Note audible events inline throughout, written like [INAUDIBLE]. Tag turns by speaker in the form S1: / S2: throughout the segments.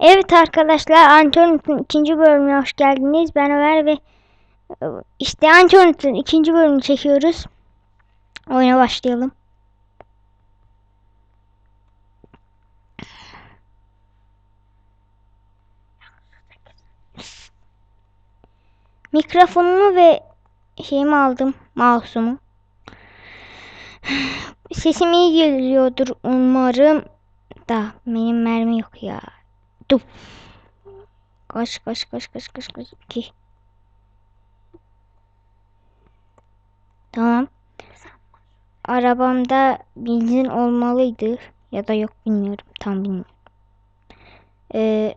S1: Evet arkadaşlar Uncharted'ın ikinci bölümüne hoş geldiniz. Ben Ömer ve işte Uncharted'ın ikinci bölümünü çekiyoruz. Oyuna başlayalım. Mikrofonumu ve şeyimi aldım. Mouse'umu. [SIGHS] Sesim iyi geliyordur umarım. Da benim mermi yok ya. Dur. Kaç kaç kaç kaç kaç kaç. İki. Tamam. Arabamda benzin olmalıydı. Ya da yok bilmiyorum. Tam bilmiyorum. Ee,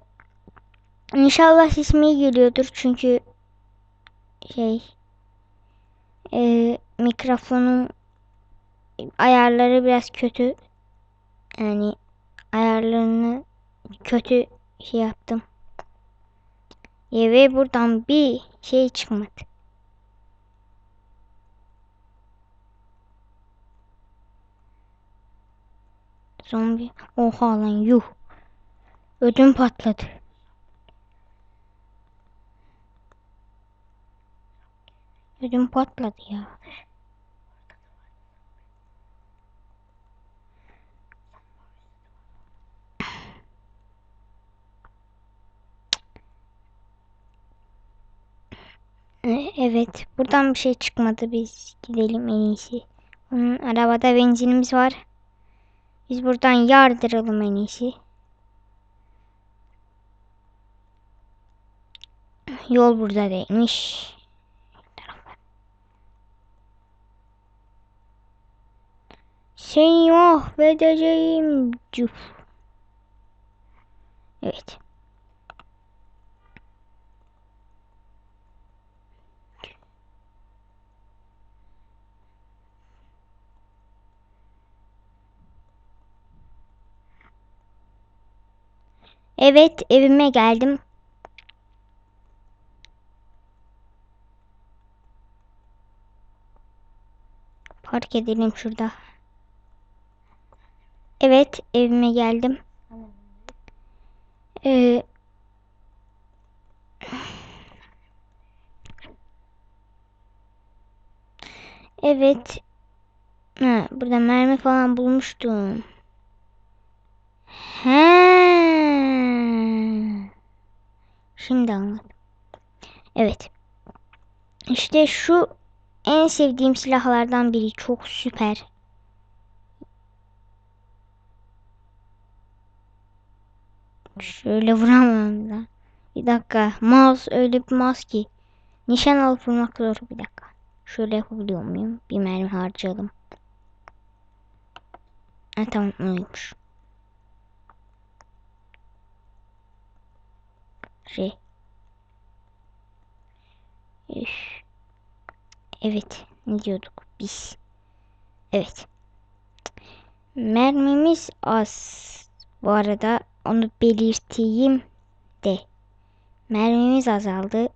S1: inşallah sesim iyi geliyordur. Çünkü şey e, mikrofonun ayarları biraz kötü. Yani ayarlarını kötü şey yaptım. E, ve buradan bir şey çıkmadı. Zombi. Oha lan yuh. Ödüm patladı. Ödüm patladı ya. Evet. Buradan bir şey çıkmadı. Biz gidelim en iyisi. Onun arabada benzinimiz var. Biz buradan yardıralım en iyisi. Yol burada değilmiş. Seni mahvedeceğim. Cuf. Evet. Evet evime geldim. Park edelim şurada. Evet evime geldim. Ee, evet. Ha, burada mermi falan bulmuştum. He. Şimdi anladım. Evet. İşte şu en sevdiğim silahlardan biri. Çok süper. Şöyle vuramam da. Bir dakika. Mouse öyle bir mouse ki. Nişan alıp vurmak zor. Bir dakika. Şöyle yapabiliyor muyum? Bir mermi harcayalım. Ha tamam oymuş. R. Üf. Evet. Ne diyorduk biz? Evet. Mermimiz az. Bu arada onu belirteyim de. Mermimiz azaldı.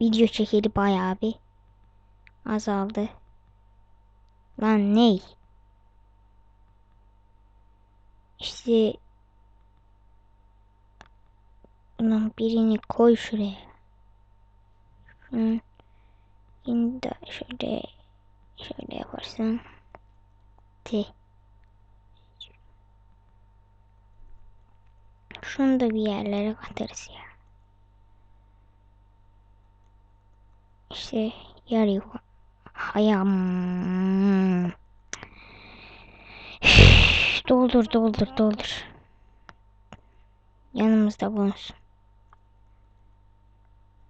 S1: Video çekeli bayağı bir azaldı. Lan ney? İşte bunun birini koy şuraya. Şunun yine de şöyle şöyle yaparsın. T. Şunu da bir yerlere katarız ya. İşte yarıyor. Ayağım. doldur doldur doldur. Yanımızda bulunsun.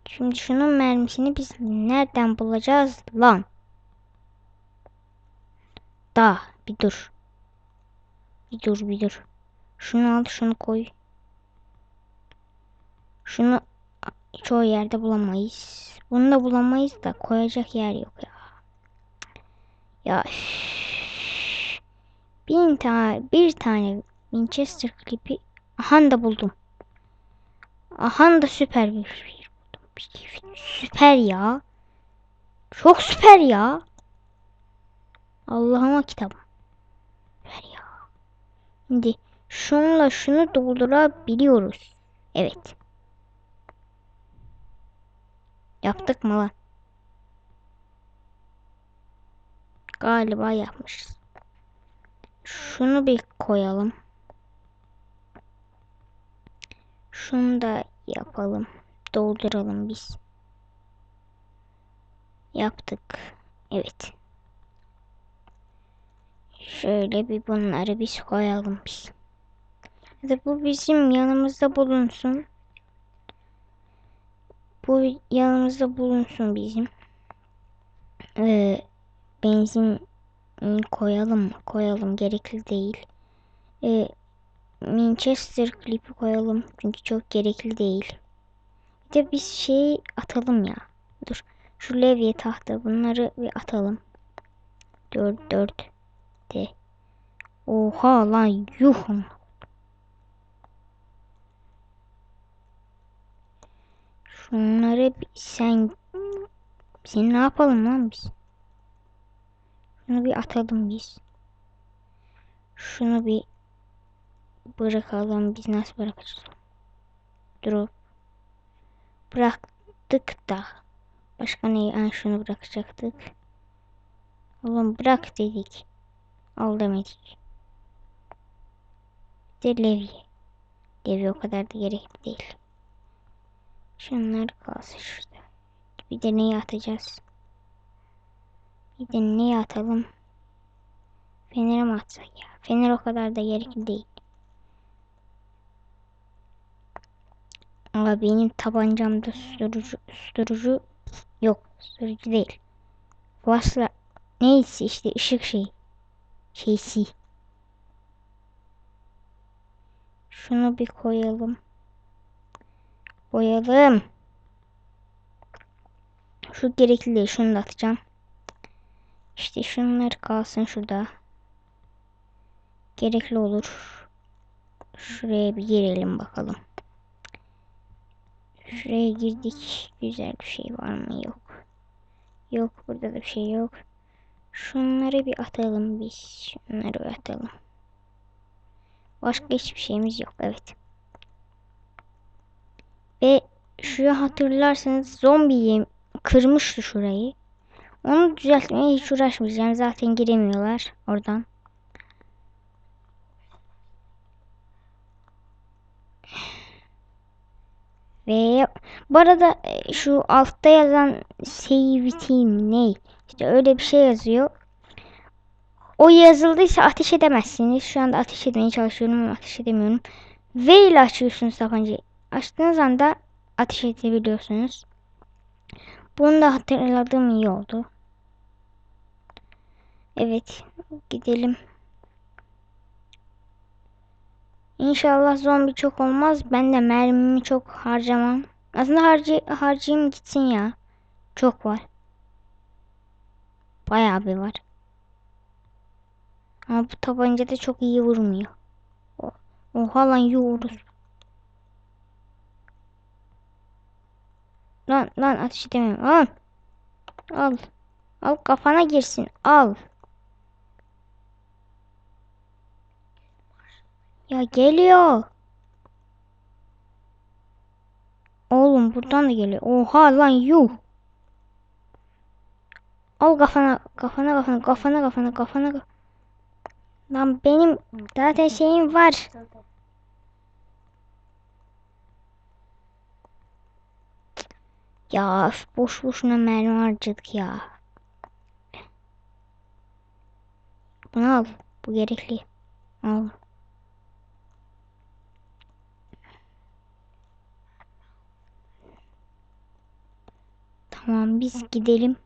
S1: Şimdi şunun mermisini biz nereden bulacağız lan? Da bir dur. Bir dur bir dur. Şunu al şunu koy. Şunu çoğu yerde bulamayız. Bunu da bulamayız da koyacak yer yok ya. Ya üf. bin tane bir tane Winchester klipi aha da buldum. Aha da süper bir şey. Süper ya. Çok süper ya. Allah'ıma kitabım. Süper ya. Şimdi şunla şunu doldurabiliyoruz. Evet. Yaptık mı lan? Galiba yapmışız. Şunu bir koyalım. Şunu da yapalım. Dolduralım biz. Yaptık. Evet. Şöyle bir bunları biz koyalım biz. Hadi bu bizim yanımızda bulunsun. Bu yanımızda bulunsun bizim. Ee, benzin koyalım mı? Koyalım. Gerekli değil. Ee, Manchester klipi koyalım. Çünkü çok gerekli değil. Bir de biz şey atalım ya. Dur. Şu levye tahta bunları bir atalım. 4 4 de. Oha lan yuh. Şunları bir sen sen ne yapalım lan biz? Şunu bir atalım biz. Şunu bir bırakalım. Biz nasıl bırakacağız? Drop. Bıraktık da. Başka neyi? Yani şunu bırakacaktık. Oğlum bırak dedik. Al demedik. Bir de levye. Levye o kadar da gerekli değil. Şunlar kalsın şurada. Bir de neyi atacağız? Bir de neyi atalım? Fener'e mi atsak ya? Fener o kadar da gerekli değil. Ama benim tabancamda susturucu, susturucu yok. Susturucu değil. Vasla neyse işte ışık şey. Şeysi. Şunu bir koyalım. Koyalım. Şu gerekli. Şunu da atacağım. İşte şunlar kalsın şurada. Gerekli olur. Şuraya bir girelim bakalım. Şuraya girdik. Güzel bir şey var mı? Yok. Yok burada da bir şey yok. Şunları bir atalım biz. Şunları bir atalım. Başka hiçbir şeyimiz yok. Evet. Ve şu hatırlarsanız zombi kırmıştı şurayı. Onu düzeltmeye hiç uğraşmayacağım. Zaten giremiyorlar oradan. Ve bu arada e, şu altta yazan save team ne? İşte öyle bir şey yazıyor. O yazıldıysa ateş edemezsiniz. Şu anda ateş etmeye çalışıyorum ama ateş edemiyorum. V ile açıyorsunuz tabancayı. Açtığınız anda ateş edebiliyorsunuz. Bunu da hatırladığım iyi oldu. Evet. Gidelim. İnşallah zombi çok olmaz. Ben de mermimi çok harcamam. Aslında harcı harcayayım gitsin ya. Çok var. Bayağı bir var. Ama bu tabanca da çok iyi vurmuyor. Oha lan yoğuruz. Lan lan ateş edemiyorum. Al. Al. Al kafana girsin. Al. Ya geliyor. Oğlum buradan da geliyor. Oha lan yuh. Al kafana kafana kafana kafana kafana kafana. Lan benim zaten şeyim var. Ya boş boşuna mermi harcadık ya. Bunu al. Bu gerekli. Al. Tamam biz gidelim.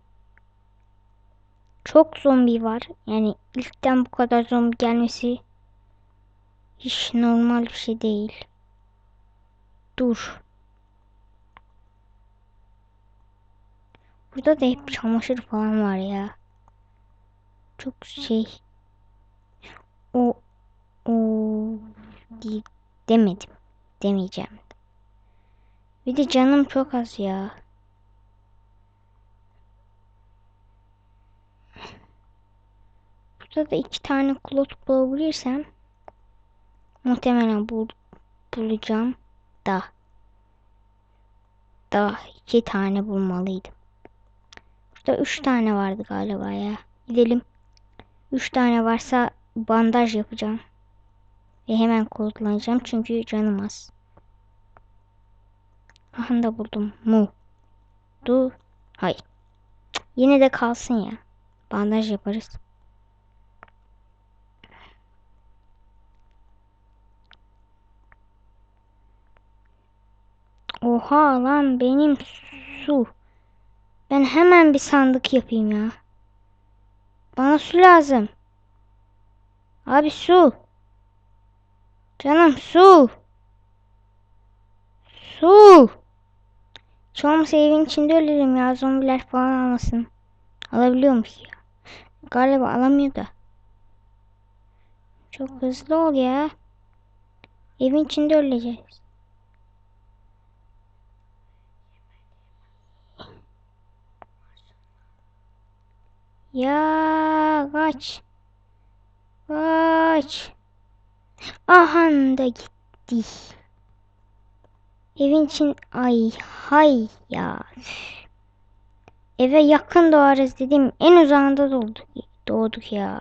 S1: Çok zombi var. Yani ilkten bu kadar zombi gelmesi hiç normal bir şey değil. Dur. Burada da hep çamaşır falan var ya. Çok şey. O o demedim. Demeyeceğim. Bir de canım çok az ya. Burada da iki tane klot bulabilirsem muhtemelen bul bulacağım da. Hatta iki tane bulmalıydım. Burada üç tane vardı galiba ya. Gidelim. Üç tane varsa bandaj yapacağım. Ve hemen kullanacağım çünkü canım az. Aha da buldum. Mu. Du. Hayır. Yine de kalsın ya. Bandaj yaparız. Oha lan benim su. Ben hemen bir sandık yapayım ya. Bana su lazım. Abi su. Canım su. Su. Olmazsa evin içinde ölerim ya. Zombiler falan almasın. Alabiliyor musun ya? Galiba alamıyor da. Çok hızlı ol ya. Evin içinde öleceğiz. Ya kaç. Kaç. Aha da gitti. Evin için ay hay ya. Eve yakın doğarız dedim. En uzağında doğduk, doğduk ya.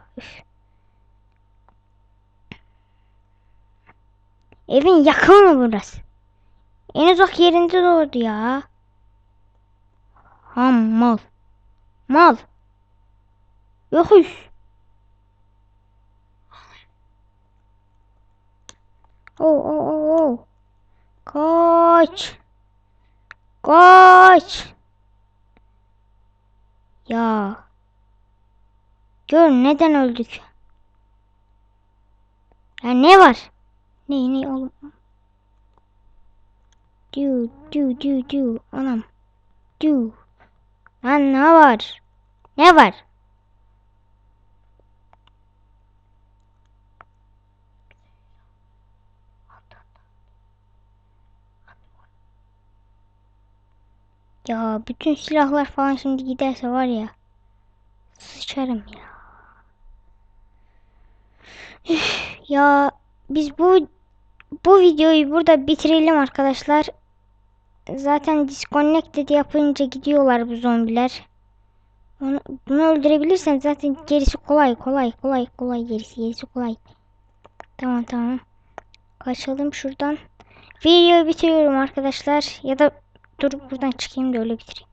S1: Evin yakını burası. En uzak yerinde doğdu ya. Ham mal. Mal. Yokuz. Oh oh oh oh. Kaç. Kaç. Ya. Gör neden öldük. Ya ne var? Ne ne oğlum? Du du du du anam. Du. Lan ne var? Ne var? Ya bütün silahlar falan şimdi giderse var ya. Sıçarım ya. Ya biz bu bu videoyu burada bitirelim arkadaşlar. Zaten disconnected yapınca gidiyorlar bu zombiler. Onu, bunu öldürebilirsem zaten gerisi kolay kolay kolay kolay gerisi gerisi kolay. Tamam tamam. Kaçalım şuradan. Videoyu bitiriyorum arkadaşlar. Ya da dur buradan çıkayım da öyle bitireyim.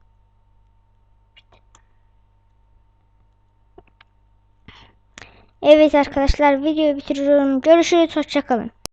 S1: Evet arkadaşlar videoyu bitiriyorum. Görüşürüz. Hoşçakalın.